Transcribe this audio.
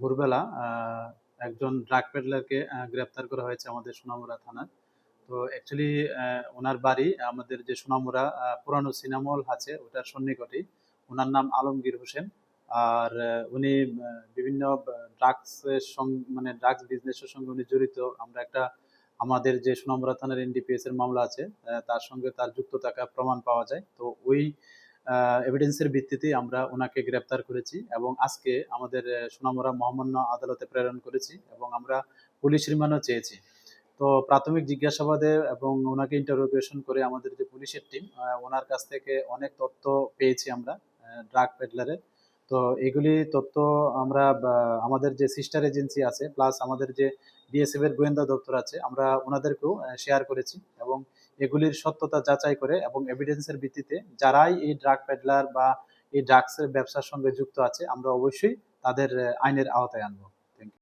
ভোরবেলা একজন ড্রাগ পেডলারকে গ্রেপ্তার করা হয়েছে আমাদের সোনামুড়া থানার। তো অ্যাকচুয়ালি ওনার বাড়ি আমাদের যে সোনামুড়া আহ, পুরানো সিনেমা হল আছে ওটার সন্নিকটেই। ওনার নাম আলমগীর হোসেন। আর উনি বিভিন্ন ড্রাগসের সঙ্গে মানে ড্রাগস বিজনেসের সঙ্গে উনি জড়িত। আমরা একটা আমাদের যে সোনামুড়া থানার এনডিপিএস এর মামলা আছে তার সঙ্গে তার যুক্ত থাকা প্রমাণ পাওয়া যায়। তো ওই এভিডেন্সের ভিত্তিতে আমরা ওনাকে গ্রেপ্তার করেছি এবং আজকে আমাদের আহ, সোনামুড়া মহামান্য আদালতে প্রেরণ করেছি এবং আমরা পুলিশ রিমান্ডও চেয়েছি। তো প্রাথমিক জিজ্ঞাসাবাদে এবং ওনাকে ইন্টারোগেশন করে আমাদের যে পুলিশের টিম ওনার কাছ থেকে অনেক তথ্য পেয়েছি আমরা ড্রাগ পেডলারের তো এগুলি তথ্য আমরা আমাদের যে সিস্টার এজেন্সি আছে প্লাস আমাদের যে বিএসএফ এর গোয়েন্দা দপ্তর আছে আমরা ওনাদেরকেও শেয়ার করেছি এবং এগুলির সত্যতা যাচাই করে এবং এভিডেন্সের ভিত্তিতে যারাই এই ড্রাগ পেডলার বা এই ড্রাগসের ব্যবসার সঙ্গে যুক্ত আছে, আমরা অবশ্যই তাদের আইনের আওতায় আনব।